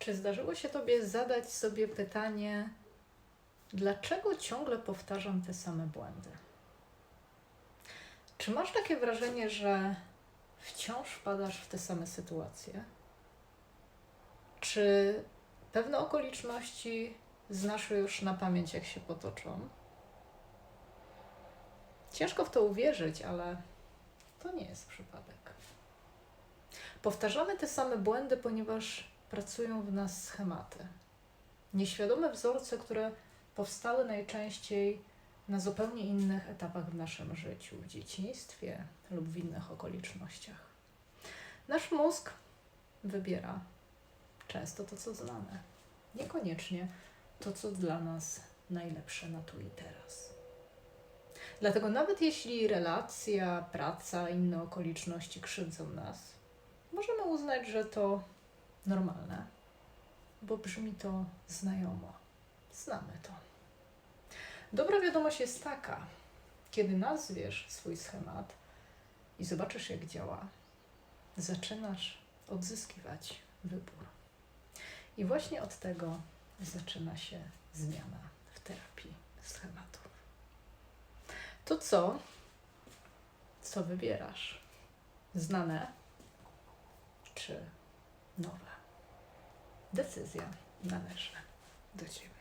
Czy zdarzyło się Tobie zadać sobie pytanie, dlaczego ciągle powtarzam te same błędy? Czy masz takie wrażenie, że wciąż wpadasz w te same sytuacje? Czy pewne okoliczności znasz już na pamięć, jak się potoczą? Ciężko w to uwierzyć, ale to nie jest przypadek. Powtarzamy te same błędy, ponieważ pracują w nas schematy. Nieświadome wzorce, które powstały najczęściej na zupełnie innych etapach w naszym życiu, w dzieciństwie lub w innych okolicznościach. Nasz mózg wybiera często to, co znane, niekoniecznie to, co dla nas najlepsze na tu i teraz. Dlatego nawet jeśli relacja, praca, inne okoliczności krzywdzą nas, możemy uznać, że to normalne, bo brzmi to znajomo. Znamy to. Dobra wiadomość jest taka, kiedy nazwiesz swój schemat i zobaczysz, jak działa, zaczynasz odzyskiwać wybór. I właśnie od tego zaczyna się zmiana w terapii schematów. To co? Co wybierasz? Znane czy nowe? Decyzja należy do Ciebie.